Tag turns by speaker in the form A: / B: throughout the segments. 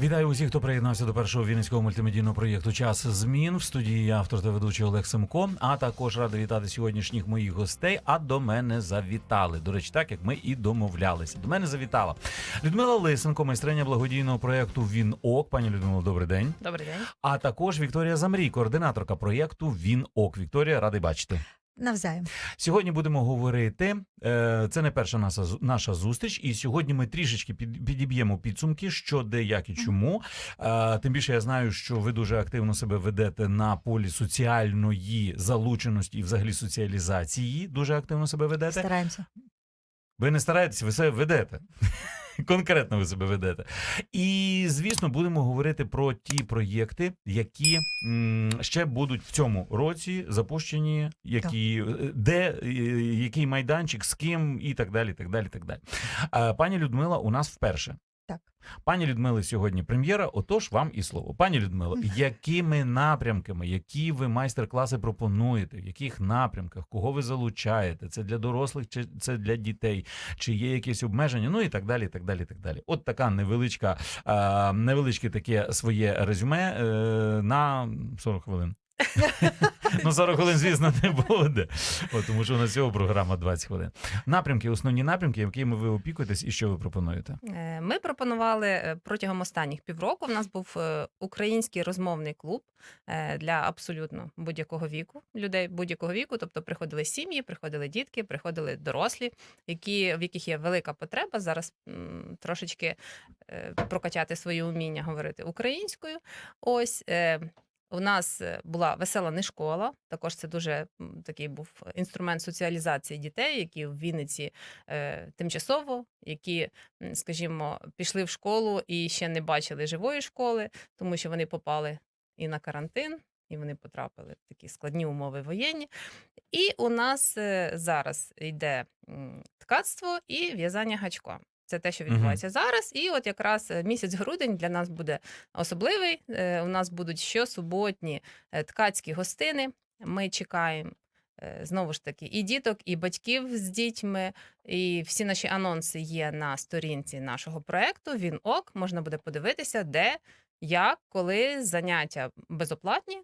A: Вітаю усіх, хто приєднався до першого вінницького мультимедійного проєкту Час змін в студії я, автор та ведучий Олег Семко. А також радий вітати сьогоднішніх моїх гостей. А до мене завітали. До речі, так як ми і домовлялися. До мене завітала Людмила Лисенко, майстриня благодійного проєкту Він Ок. Пані Людмила, добрий день.
B: Добрий день.
A: А також Вікторія Замрій, координаторка проєкту Він Ок. Вікторія, радий бачити.
C: Навзаєм.
A: Сьогодні будемо говорити. е, Це не перша наша наша зустріч, і сьогодні ми трішечки підіб'ємо підсумки, що де, як і чому. Е, Тим більше я знаю, що ви дуже активно себе ведете на полі соціальної залученості і взагалі соціалізації. Дуже активно себе ведете.
C: Стараємося.
A: Ви не стараєтеся, ви себе ведете. Конкретно ви себе ведете. І звісно, будемо говорити про ті проєкти, які м, ще будуть в цьому році запущені, які е, де е, який майданчик, з ким і так далі. так далі, так далі. Пані Людмила у нас вперше.
C: Так.
A: Пані Людмили, сьогодні прем'єра. Отож, вам і слово. Пані Людмило, якими напрямками, які ви майстер-класи пропонуєте, в яких напрямках, кого ви залучаєте? Це для дорослих чи це для дітей? Чи є якісь обмеження? Ну і так далі. і так далі, і так далі. От така невеличка, невеличке таке своє резюме е, на 40 хвилин. Ну, 40 хвилин, звісно, не буде. От, тому що у нас цього програма 20 хвилин. Напрямки, основні напрямки, якими ви опікуєтесь і що ви пропонуєте?
B: Е, Ми пропонували е, протягом останніх півроку. В нас був е, український розмовний клуб для абсолютно будь-якого віку людей будь-якого віку. Тобто приходили сім'ї, приходили дітки, приходили дорослі, які в яких є велика потреба зараз трошечки прокачати свої уміння говорити українською. Ось. У нас е, була весела не школа. Також це дуже такий був інструмент соціалізації дітей, які в Вінниці е, тимчасово, які, скажімо, пішли в школу і ще не бачили живої школи, тому що вони попали і на карантин, і вони потрапили в такі складні умови воєнні. І у нас е, зараз йде ткацтво і в'язання гачком. Це те, що відбувається зараз. І от якраз е, місяць грудень для нас буде особливий. Е, У нас будуть щосуботні е, ткацькі гостини. Ми чекаємо знову ж таки і діток, і батьків з дітьми. І всі наші анонси є на сторінці нашого проекту. Він ок, можна буде подивитися, де, як, коли заняття безоплатні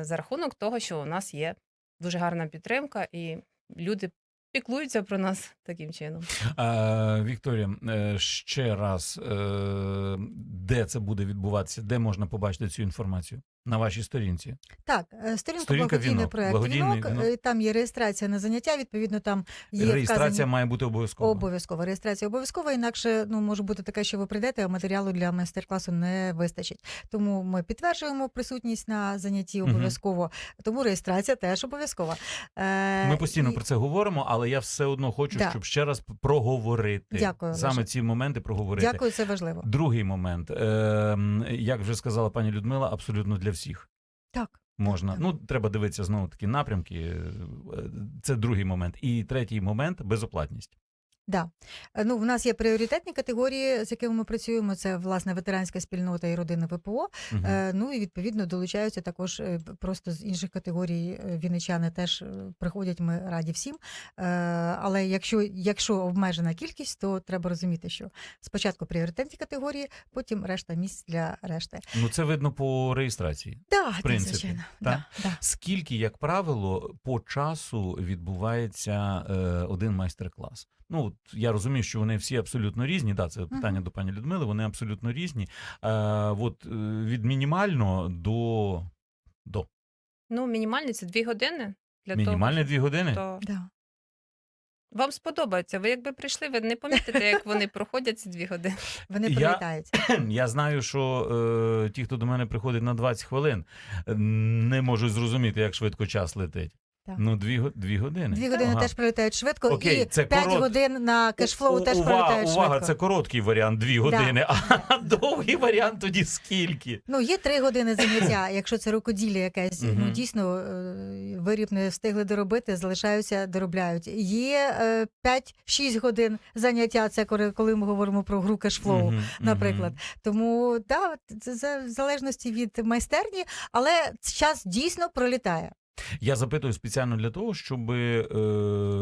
B: за рахунок того, що у нас є дуже гарна підтримка, і люди піклуються про нас таким чином.
A: А, Вікторія, е, ще раз, е, де це буде відбуватися, де можна побачити цю інформацію? На вашій сторінці.
C: Так, е, сторінка,
A: Сторінка
C: благодійний
A: «Вінок»,
C: проект
A: благодійний
C: «Вінок»,
A: «Вінок».
C: Там є реєстрація на заняття. Відповідно, там є
A: Реєстрація
C: вказані...
A: має бути обов'язково.
C: Обов'язково реєстрація обов'язкова, інакше ну може бути таке, що ви прийдете, а матеріалу для майстер-класу не вистачить. Тому ми підтверджуємо присутність на занятті обов'язково. Тому реєстрація теж обов'язкова. Е,
A: Ми постійно
C: і-
A: про це говоримо, але я все одно хочу,
C: Да.
A: щоб ще раз проговорити.
C: Дякую,
A: Саме
C: Олеже.
A: ці моменти проговорити.
C: Дякую, це важливо.
A: Другий момент, е, як вже сказала пані Людмила, абсолютно для всіх.
C: Так.
A: Можна.
C: так.
A: Ну, треба дивитися знову такі напрямки. е, Це другий момент. І третій момент безоплатність.
C: Да. Е, Ну, в нас є пріоритетні категорії, з якими ми працюємо. Це власне ветеранська спільнота і родини ВПО. Е, Ну і відповідно долучаються також е, просто з інших категорій. Вінничани теж приходять. Ми раді всім. Але якщо, якщо обмежена кількість, то треба розуміти, що спочатку пріоритетні категорії, потім решта місць для решти.
A: Ну, це видно по реєстрації.
C: Да,
A: В принципі,
C: звичайно.
A: так.
C: Да, да.
A: Скільки, як правило, по часу відбувається один майстер-клас? Ну, от я розумію, що вони всі абсолютно різні. Да, це питання
C: Мгм.
A: до пані Людмили, вони абсолютно різні. Е, от, е, від мінімального до, до.
B: Ну, мінімальний це дві години для
A: Мінімальне дві години?
B: що
C: Да.
B: вам сподобається. Ви якби прийшли, ви не помітите, як вони проходять ці дві години.
C: Вони
A: Я-
C: прилітають.
A: Я знаю, що е, ті, хто до мене приходить на 20 хвилин, не можуть зрозуміти, як швидко час летить.
C: Так.
A: Ну, дві, го- дві години.
C: Дві години
A: Ага.
C: теж прилітають швидко,
A: Окей,
C: і
A: це
C: 5
A: корот-
C: годин на кешфлоу
A: У-
C: теж
A: увага,
C: прилітають
A: увага,
C: швидко.
A: це короткий варіант, дві години, а довгий варіант тоді скільки?
C: Ну, є три години заняття, якщо це рукоділля якесь, ну
A: Мгм.
C: дійсно е, виріб не встигли доробити, залишаються, доробляють. Є е, 5-6 годин заняття, це коли- коли ми говоримо про гру кешфлоу,
A: Мгм,
C: наприклад.
A: мгм.
C: Тому да, це за- в залежності від майстерні, але час дійсно пролітає.
A: Я запитую спеціально для того, щоб е,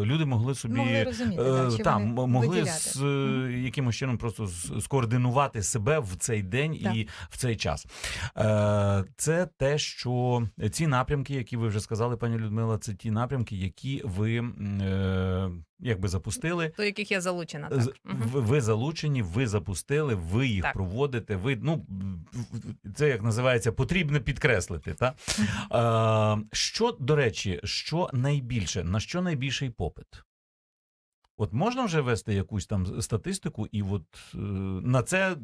A: люди могли собі
C: Могли розуміти,
A: е,
C: да, чи
A: та,
C: вони
A: могли
C: виділяти.
A: з, е,
C: Мгм.
A: якимось чином просто скоординувати себе в цей день
C: Так.
A: і в цей час. Е, це те, що ці напрямки, які ви вже сказали, пані Людмила, це ті напрямки, які ви е, якби запустили.
B: до яких я залучена. Так.
A: Ви, ви залучені, ви запустили, ви їх
B: Так.
A: проводите. Ви ну це як називається, потрібно підкреслити. Та е, що до речі, що найбільше на що найбільший попит? От можна вже вести якусь там статистику, і от е, на це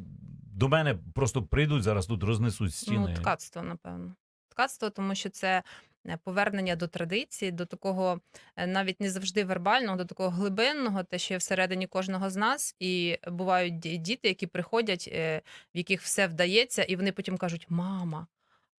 A: до мене просто прийдуть зараз тут рознесуть стіни.
B: Ну, ткацтво, напевно. Ткацтво, тому що це повернення до традиції, до такого е, навіть не завжди вербального, до такого глибинного, те, що є всередині кожного з нас. І бувають діти, які приходять, е, в яких все вдається, і вони потім кажуть: Мама.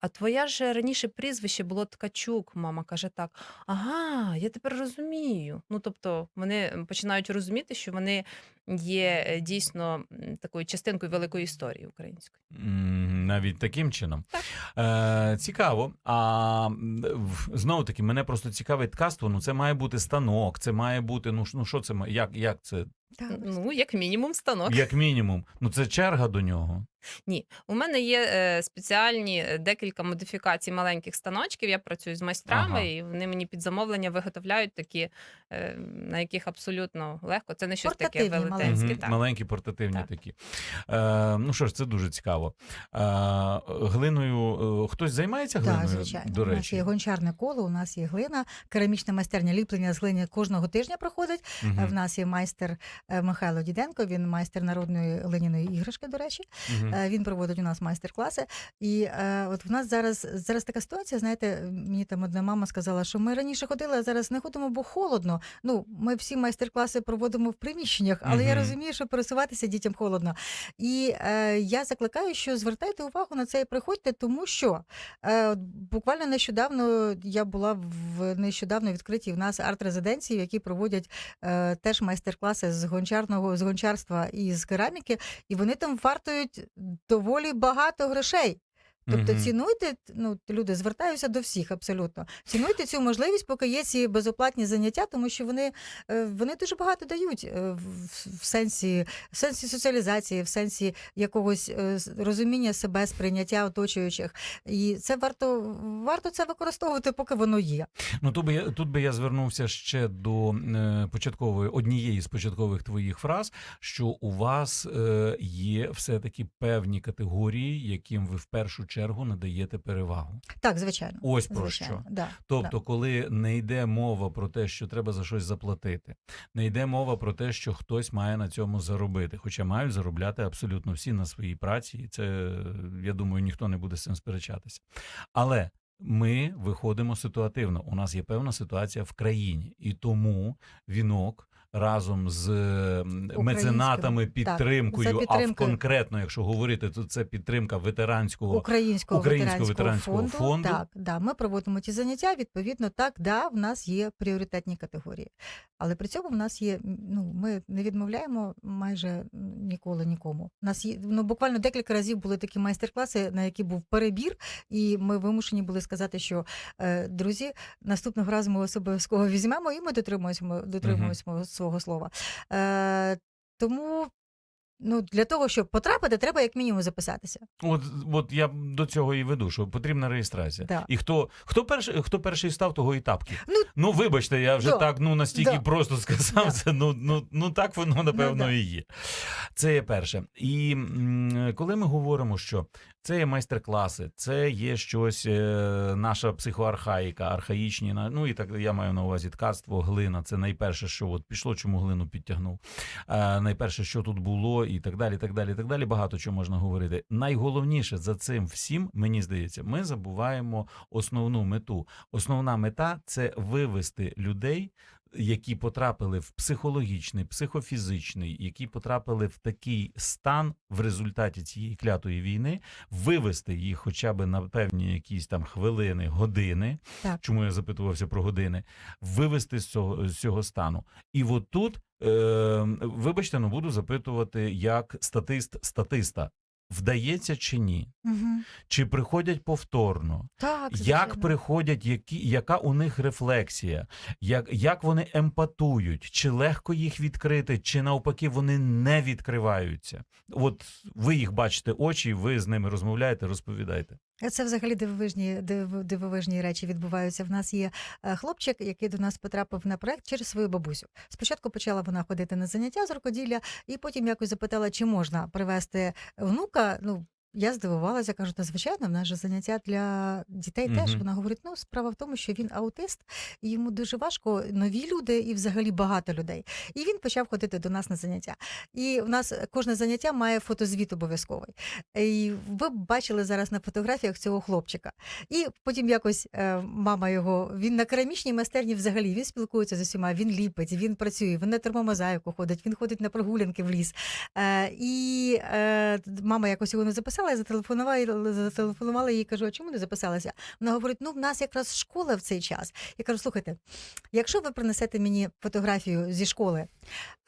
B: А твоя ж раніше прізвище було Ткачук, мама каже так. Ага, я тепер розумію. Ну тобто вони починають розуміти, що вони є е, дійсно м, такою частинкою великої історії української.
A: М, Навіть таким чином.
B: Так.
A: Е, цікаво. А знову таки, мене просто цікавить ткацтво. Ну, це має бути станок, це має бути. Ну, ш- ну що це ма- як, як це?
C: Так,
B: Ну, як мінімум, станок.
A: Як мінімум. Ну, це черга до нього.
B: Ні, у мене є е, спеціальні е, декілька модифікацій маленьких станочків. Я працюю з майстрами,
A: Ага.
B: і вони мені під замовлення виготовляють такі, е, на яких абсолютно легко. Це не щось таке
C: Портативні,
B: велетенське.
A: Мгм,
B: Так.
A: Маленькі портативні
B: Так.
A: такі. Е, ну що ж, це дуже цікаво. Е, глиною е, хтось займається глиною?
C: Так, звичайно.
A: До
C: у нас є гончарне коло, у нас є глина, керамічна майстерня ліплення з глини кожного тижня проходить. Е, В нас є майстер е, Михайло Діденко, він майстер народної глиняної іграшки, до речі. Е, Він проводить у нас майстер-класи. І е, от в нас зараз, зараз така ситуація, знаєте, мені там одна мама сказала, що ми раніше ходили, а зараз не ходимо, бо холодно. Ну, ми всі майстер-класи проводимо в приміщеннях, але я розумію, що пересуватися дітям холодно. І е, я закликаю, що звертайте увагу на це і приходьте, тому що е, буквально нещодавно я була в нещодавно відкритій в нас арт-резиденції, які проводять е, теж майстер-класи з гончарного з гончарства і з кераміки, і вони там вартують доволі багато грошей. Тобто цінуйте, ну люди звертаюся до всіх абсолютно. Цінуйте цю можливість, поки є ці безоплатні заняття, тому що вони, е, вони дуже багато дають е, в, сенсі, в сенсі соціалізації, в сенсі якогось е, розуміння себе, сприйняття оточуючих. І це варто варто це використовувати, поки воно є.
A: Ну, тут би я тут би я звернувся ще до початкової однієї з початкових твоїх фраз, що у вас є все-таки певні категорії, яким ви в першу чергу надаєте перевагу.
C: Так, звичайно.
A: Ось про
C: звичайно.
A: що.
C: Да,
A: Тобто, коли не йде мова про те, що треба за щось заплатити, не йде мова про те, що хтось має на цьому заробити, хоча мають заробляти абсолютно всі на своїй праці, і це я думаю, ніхто не буде з цим сперечатися. Але ми виходимо ситуативно. У нас є певна ситуація в країні, і тому вінок. Разом з меценатами, підтримкою, а в конкретно, якщо говорити, то це підтримка ветеранського
C: Українського,
A: Українського
C: ветеранського,
A: ветеранського фонду.
C: Так, да, ми проводимо ті заняття. Відповідно, так, да, в нас є пріоритетні категорії. Але при цьому в нас є, ну, ми не відмовляємо майже ніколи нікому. У нас є ну, буквально декілька разів були такі майстер-класи, на які був перебір, і ми вимушені були сказати, що е, друзі, наступного разу ми обов'язково візьмемо і ми дотримуємося, дотримуємося свого слова. Е, тому. Ну, для того, щоб потрапити, треба як мінімум записатися.
A: От, от я до цього і веду, що потрібна реєстрація.
C: Да.
A: І хто, хто, перший, хто перший став, того і тапки.
C: Ну,
A: вибачте, я вже
C: да.
A: так ну настільки
C: Да.
A: просто сказав
C: Да.
A: це. Ну, ну, ну так воно напевно
C: да.
A: і є. Це є перше. І м, коли ми говоримо, що це є майстер-класи, це є щось, е, наша психоархаїка, архаїчні, ну і так я маю на увазі ткацтво, глина. Це найперше, що от пішло, чому глину підтягнув. Е, найперше, що тут було, і так далі. так далі, так далі. Багато чого можна говорити. Найголовніше за цим всім, мені здається, ми забуваємо основну мету. Основна мета це вивести людей. Які потрапили в психологічний, психофізичний, які потрапили в такий стан в результаті цієї клятої війни, вивести їх хоча б на певні якісь там хвилини, години.
C: Так.
A: Чому я запитувався про години, вивести з цього, з цього стану. І от тут, е, вибачте, ну буду запитувати як статист статиста. Вдається чи ні?
C: Угу.
A: Чи приходять повторно?
C: Так,
A: Як
C: звичайно.
A: приходять, які, яка у них рефлексія, як, як вони емпатують, чи легко їх відкрити, чи навпаки вони не відкриваються? От ви їх бачите очі, ви з ними розмовляєте, розповідаєте.
C: Це взагалі дивовижні, див, дивовижні речі відбуваються. В нас є е, хлопчик, який до нас потрапив на проект через свою бабусю. Спочатку почала вона ходити на заняття з рукоділля, і потім якось запитала, чи можна привезти внука. Ну я здивувалася, кажу, та звичайно, в нас же заняття для дітей теж.
A: Мгм.
C: Вона говорить: ну справа в тому, що він аутист, і йому дуже важко нові люди і взагалі багато людей. І він почав ходити до нас на заняття. І в нас кожне заняття має фотозвіт обов'язковий. І ви бачили зараз на фотографіях цього хлопчика. І потім якось е, мама його, він на керамічній майстерні взагалі він спілкується з усіма, він ліпить, він працює, він на термомозаїку ходить, він ходить на прогулянки в ліс. Е, і е, мама якось його не записала, я зателефонувала, зателефонувала їй кажу, а чому не записалася? Вона говорить: ну, в нас якраз школа в цей час. Я кажу, слухайте, якщо ви принесете мені фотографію зі школи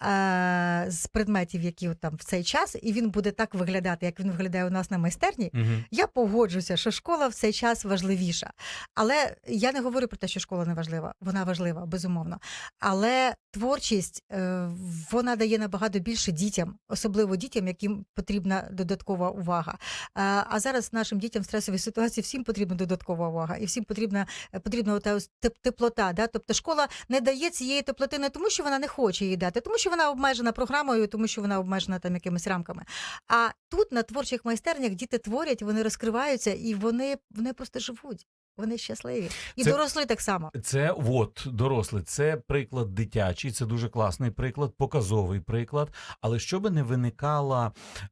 C: е, з предметів, які от там в цей час, і він буде так виглядати, як він виглядає у нас на майстерні,
A: Угу.
C: я погоджуся, що школа в цей час важливіша. Але я не говорю про те, що школа не важлива. Вона важлива, безумовно. Але творчість е, вона дає набагато більше дітям, особливо дітям, яким потрібна додаткова увага. А, зараз нашим дітям в стресовій ситуації всім потрібна додаткова увага, і всім потрібна е, потрібна та теплота. Да? Тобто школа не дає цієї теплоти не тому, що вона не хоче її дати, тому що вона обмежена програмою, тому що вона обмежена там якимись рамками. А тут на творчих майстернях діти творять, вони розкриваються і вони, вони просто живуть. Вони щасливі. І
A: Це-
C: дорослі так само.
A: Це от дорослий, це приклад дитячий, це дуже класний приклад, показовий приклад. Але щоб не виникала е,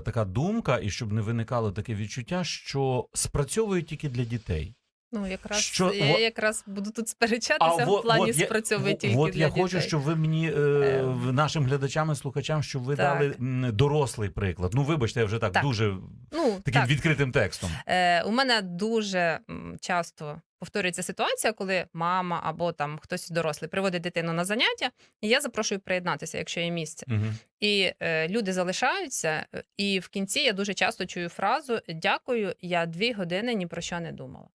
A: така думка, і щоб не виникало таке відчуття, що спрацьовує тільки для дітей.
B: Ну, якраз
A: Що-
B: я
A: во-
B: якраз буду тут сперечатися в плані
A: я-
B: спрацьовує тільки
A: от
B: для
A: я
B: дітей.
A: хочу, щоб ви мені е,
B: Ем.
A: нашим глядачам і слухачам, щоб ви
B: Так.
A: дали дорослий приклад. Ну, вибачте, я вже так,
B: Так.
A: дуже
B: Ну,
A: таким
B: так.
A: відкритим текстом.
B: Е, у мене дуже часто повторюється ситуація, коли мама або там хтось дорослий приводить дитину на заняття, і я запрошую приєднатися, якщо є місце.
A: Угу.
B: І е, люди залишаються, е, і в кінці я дуже часто чую фразу Дякую, я дві години ні про що не думала.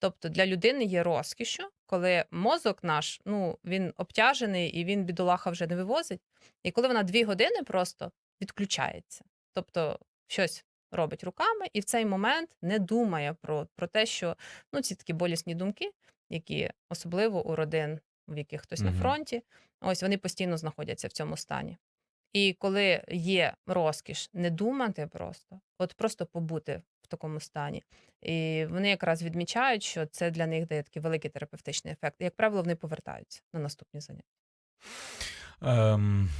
B: Тобто для людини є розкішю, коли мозок наш ну він обтяжений і він бідолаха вже не вивозить. І коли вона дві години просто відключається, тобто щось робить руками, і в цей момент не думає про, про те, що ну ці такі болісні думки, які особливо у родин, в яких хтось на фронті, ось вони постійно знаходяться в цьому стані. І коли є розкіш не думати просто, от просто побути такому стані. І вони якраз відмічають, що це для них дає такий великий терапевтичний ефект. І, як правило, вони повертаються на наступні заняття.
A: Ем,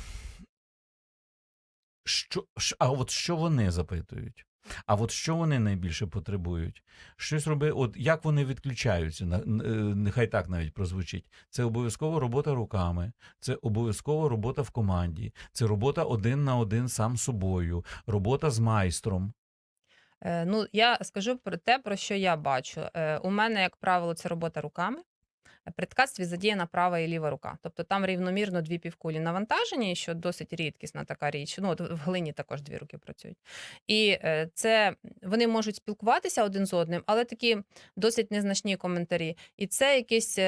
A: що, а от що вони запитують? А от що вони найбільше потребують? Щось роби, от як вони відключаються? Е, Нехай так навіть прозвучить. Це обов'язково робота руками, це обов'язково робота в команді, це робота один на один сам собою, робота з майстром.
B: Е, ну, я скажу про те, про що я бачу. Е, у мене, як правило, це робота руками. При ткацтві задіяна права і ліва рука. Тобто там рівномірно дві півкулі навантажені, що досить рідкісна така річ. Ну, от в глині також дві руки працюють. І е, це вони можуть спілкуватися один з одним, але такі досить незначні коментарі. І це якесь.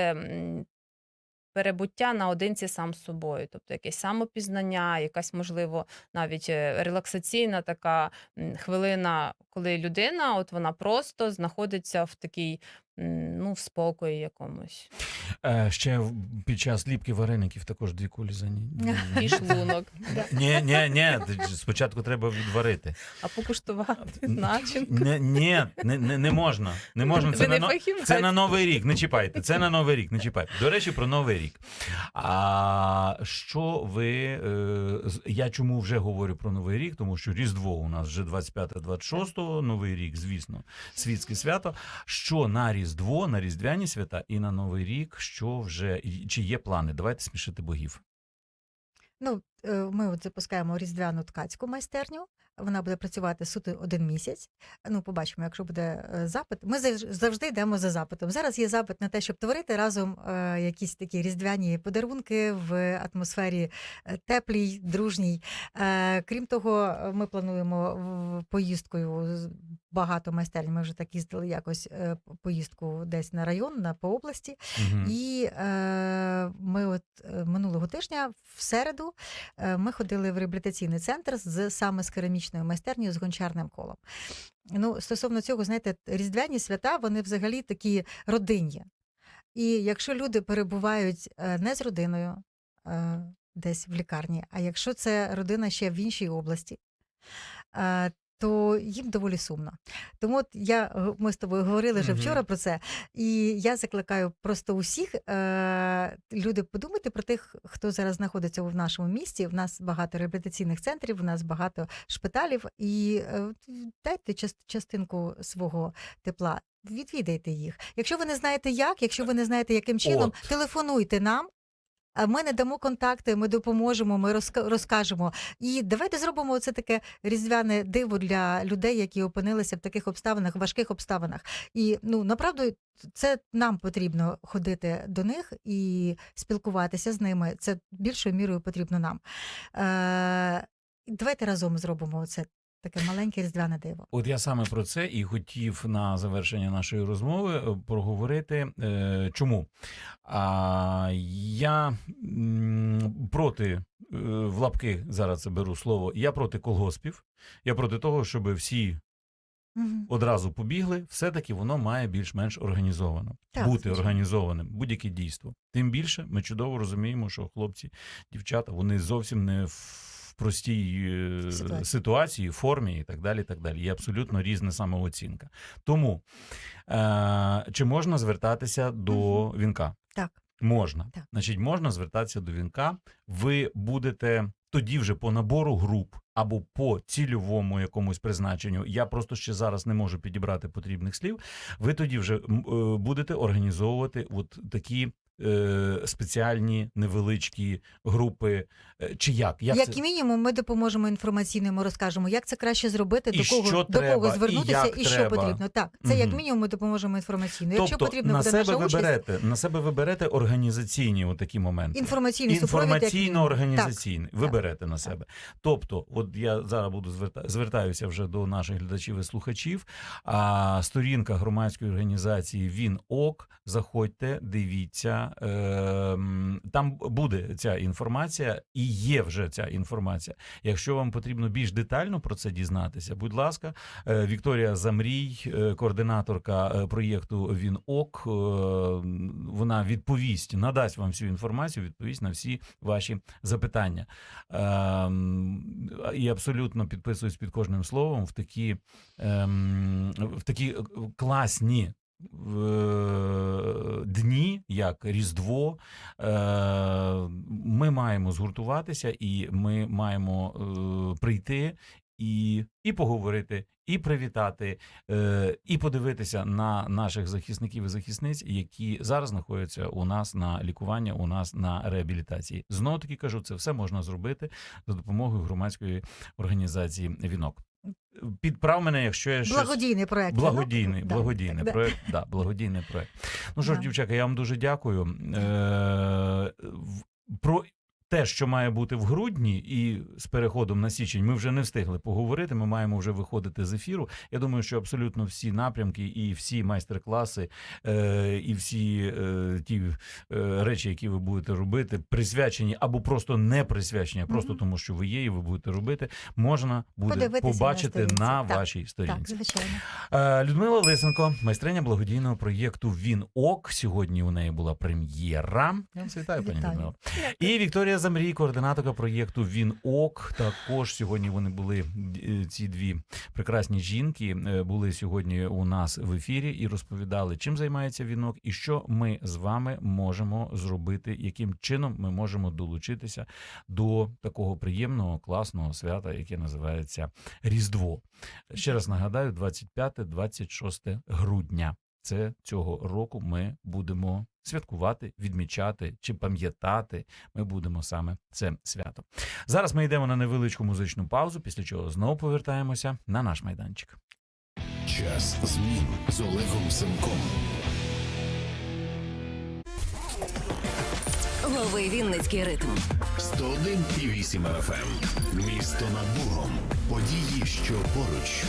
B: Перебуття наодинці сам з собою, тобто якесь самопізнання, якась, можливо, навіть е, релаксаційна така хвилина, коли людина, от вона просто знаходиться в такій, ну, в спокої якомусь.
A: Е, ще в- під час ліпки вареників також дві кулі за ні.
B: І шлунок.
A: Ні, ні, ні. Спочатку треба відварити.
B: А покуштувати начинку.
A: Не, ні, не, не, не можна. Не можна. Це
B: Ви
A: на,
B: не
A: но-
B: фахівець.
A: це на новий рік. Не чіпайте. Це на новий рік. Не чіпайте. До речі, про новий рік. А що ви. Е, з- я чому вже говорю про новий рік? Тому що Різдво у нас вже 25-26, новий рік, звісно, світське свято. Що на Різдво, на Різдвяні свята і на Новий рік, що вже чи є плани? Давайте смішити богів.
C: Ну, ми от запускаємо різдвяну ткацьку майстерню. Вона буде працювати суто один місяць. Ну, побачимо, якщо буде е, запит. Ми завжди йдемо за запитом. Зараз є запит на те, щоб творити разом е, якісь такі різдвяні подарунки в атмосфері е, теплій, дружній. Е, крім того, е, ми плануємо поїздкою багато майстерень. Ми вже так їздили якось е, поїздку десь на район, на по області.
A: Мгм.
C: І е, ми от е, минулого тижня в середу е, ми ходили в реабілітаційний центр з саме з керамічною майстернею з гончарним колом. Ну, стосовно цього, знаєте, різдвяні свята вони взагалі такі родинні. І якщо люди перебувають е, не з родиною е, десь в лікарні, а якщо це родина ще в іншій області, е, то їм доволі сумно. Тому от я г- ми з тобою говорили вже вчора про це, і я закликаю просто усіх е, люди подумати про тих, хто зараз знаходиться в нашому місті. В нас багато реабілітаційних центрів, в нас багато шпиталів, і е, дайте част- частинку свого тепла. Відвідайте їх. Якщо ви не знаєте як, якщо ви не знаєте, яким чином, телефонуйте нам. Ми не дамо контакти, ми допоможемо, ми розка- розкажемо. І давайте зробимо це таке різдвяне диво для людей, які опинилися в таких обставинах, важких обставинах. І ну направду це нам потрібно ходити до них і спілкуватися з ними. Це більшою мірою потрібно нам. Е, давайте разом зробимо це таке маленьке різдвяне диво.
A: От я саме про це і хотів на завершення нашої розмови е, проговорити. Е, чому? А, я проти е, в лапки зараз беру слово. Я проти колгоспів. Я проти того, щоб всі одразу побігли. Все-таки воно має більш-менш організовано.
C: Так,
A: бути
C: звичайно.
A: організованим, будь-яке дійство. Тим більше ми чудово розуміємо, що хлопці, дівчата, вони зовсім не в простій е,
C: Ситуації.
A: ситуації, формі і так далі. так далі. Є абсолютно різна самооцінка. Тому е, чи можна звертатися до вінка?
C: Так.
A: Можна.
C: Так.
A: Значить, можна звертатися до вінка. Ви будете тоді вже по набору груп або по цільовому якомусь призначенню. Я просто ще зараз не можу підібрати потрібних слів. Ви тоді вже е, будете організовувати от такі. Е, Спеціальні невеличкі групи, Е, чи як? Як,
C: Як
A: це?
C: мінімум, ми допоможемо інформаційно, ми розкажемо, як це краще зробити,
A: І
C: до кого
A: що
C: до
A: треба,
C: кого звернутися,
A: як
C: і, що потрібно. Так, це як мінімум ми допоможемо інформаційно. Якщо
A: тобто
C: потрібно
A: на
C: буде
A: себе
C: наша
A: ви
C: участь,
A: на себе ви берете організаційні отакі моменти.
C: інформаційний супровід, як мінімум.
A: Інформаційно-організаційний. Ви
C: Так.
A: на себе. Тобто, от я зараз буду зверта... звертаюся вже до наших глядачів і слухачів. А сторінка громадської організації Він ок. Заходьте, дивіться. Ем, Там буде ця інформація, і є вже ця інформація. Якщо вам потрібно більш детально про це дізнатися, будь ласка, Е, Вікторія Замрій, е, координаторка е, проєкту Він ок. е, Вона відповість, надасть вам всю інформацію, відповість на всі ваші запитання. І абсолютно підписуюсь під кожним словом в такі, в такі е, класні. Е, Дні, як Різдво, е, ми маємо згуртуватися, і ми маємо е, прийти і, і поговорити, і привітати, і подивитися на наших захисників і захисниць, які зараз знаходяться у нас на лікуванні, у нас на реабілітації. Знову таки кажу, це все можна зробити за допомогою громадської організації Вінок. Підправ мене, якщо я щось...
C: Благодійний проект.
A: Благодійний,
C: да,
A: благодійний
C: так,
A: проект. Да, благодійний проект. Ну що ж,
C: Да.
A: дівчата, я вам дуже дякую. Е, про те, що має бути в грудні, і з переходом на січень, ми вже не встигли поговорити. Ми маємо вже виходити з ефіру. Я думаю, що абсолютно всі напрямки і всі майстер-класи, е, і всі е, ті е, речі, які ви будете робити, присвячені або просто не присвячені, а просто тому, що ви є, і ви будете робити, можна буде
C: Подивитися
A: побачити
C: сторінці.
A: на
C: Так,
A: вашій
C: Так,
A: сторінці.
C: звичайно.
A: Е, Людмила Лисенко, майстриня благодійного проєкту Він Ок. Сьогодні у неї була прем'єра. Я вас вітаю, пані Людмила. І Вікторія Замрій, координаторка проєкту Він Ок. Також сьогодні вони були е, ці дві прекрасні жінки. е, Були сьогодні у нас в ефірі і розповідали, чим займається вінок і що ми з вами можемо зробити, яким чином ми можемо долучитися до такого приємного класного свята, яке називається Різдво. Ще раз нагадаю, 25-26 грудня. Це цього року ми будемо святкувати, відмічати чи пам'ятати. Ми будемо саме це свято. Зараз ми йдемо на невеличку музичну паузу, після чого знову повертаємося на наш майданчик.
D: Час змін з Олегом Семком.
E: Лови Вінницький ритм.
D: 101,8 FM. Місто над Богом. Події, що поруч.